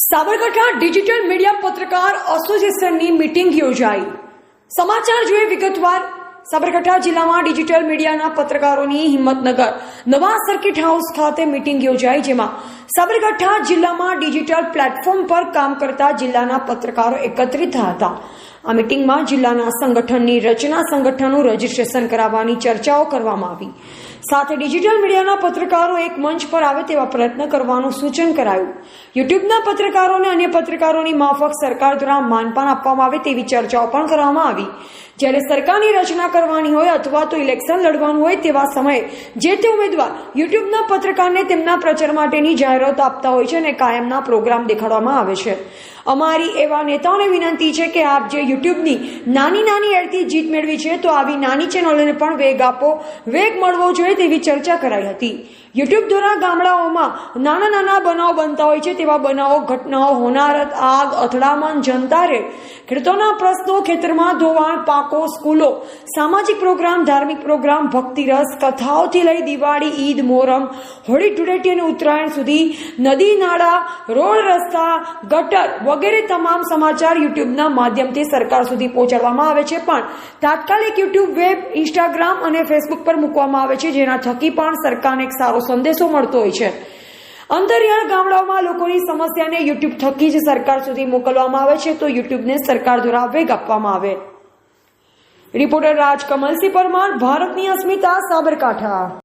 Sabarkantha digital media પત્રકાર એસોસિએશનની meeting યોજાઈ. સમાચાર જોઈએ વિગતવાર સાબરકાંઠા જિલ્લામાં ડિજિટલ મીડિયાના પત્રકારોની હિંમતનગર, નવા સર્કિટ હાઉસ ખાતે મીટિંગ યોજાઈ જેમાં સાબરકાંઠા જિલ્લામાં ડિજિટલ પ્લેટફોર્મ પર કામ કરતા જિલ્લાના પત્રકારો એકત્રિત થયા હતા. આ મિટિંગમાં જિલ્લાના સંગઠનની રચના સંગઠનનું રજીસ્ટ્રેશન કરાવવાની ચર્ચાઓ કરવામાં આવી. સાથે ડિજિટલ મીડિયાના પત્રકારો એક મંચ પર આવે તેવા પ્રયત્ન કરવાનું સૂચન કરાયું. યુટ્યુબના પત્રકારોને અન્ય પત્રકારોની માફક સરકાર દ્વારા માનપાન આપવામાં આવે તેવી ચર્ચાઓ પણ કરવામાં આવી. જ્યારે સરકારની રચના કરવાની હોય અથવા તો ઇલેક્શન લડવાનું હોય તેવા સમયે જે તે ઉમેદવાર યુટ્યુબના પત્રકારને તેમના પ્રચાર માટેની જાહેરાત આપતા હોય છે અને કાયમના પ્રોગ્રામ દેખાડવામાં આવે છે. અમારી એવા નેતાઓને વિનંતી છે કે આપ જે યુટ્યુબની નાની નાની એડથી જીત મેળવી છે, તો આવી નાની ચેનલોને પણ વેગ આપો, વેગ મળવો જોઈએ તેવી ચર્ચા કરાઈ હતી. યુટ્યુબ દ્વારા ગામડાઓમાં નાના નાના બનાવ બનતા હોય છે તેવા બનાવો, ઘટનાઓ, હોનારત, આગ, અથડામણ જનતા રે ખેડૂતોના પ્રશ્નો, ખેતરમાં ધોવાણ, પાકો, સ્કૂલો, સામાજિક પ્રોગ્રામ, ધાર્મિક પ્રોગ્રામ, ભક્તિરસ, કથાઓથી લઈ દિવાળી, ઈદ, મોહરમ, હોળી, ધૂળેટી અને ઉત્તરાયણ સુધી નદી, નાળા, રોડ, રસ્તા, ગટર વગેરે તમામ સમાચાર યુટ્યુબના માધ્યમથી સરકાર સુધી પહોંચાડવામાં આવે છે. પણ તાત્કાલિક યુટ્યુબ, વેબ, ઇન્સ્ટાગ્રામ અને ફેસબુક પર મૂકવામાં આવે છે, જેના થકી પણ સરકારને એક સંદેશો મળતો હોય છે. અંતરિયાળ ગામડાઓમાં લોકોની સમસ્યાને યુટ્યુબ થકી જ સરકાર સુધી મોકલવામાં આવે છે તો યુટ્યુબને સરકાર દ્વારા વેગ આપવામાં આવે. રિપોર્ટર રાજ કમલસિંહ પરમાર, ભારતની અસ્મિતા, સાબરકાંઠા.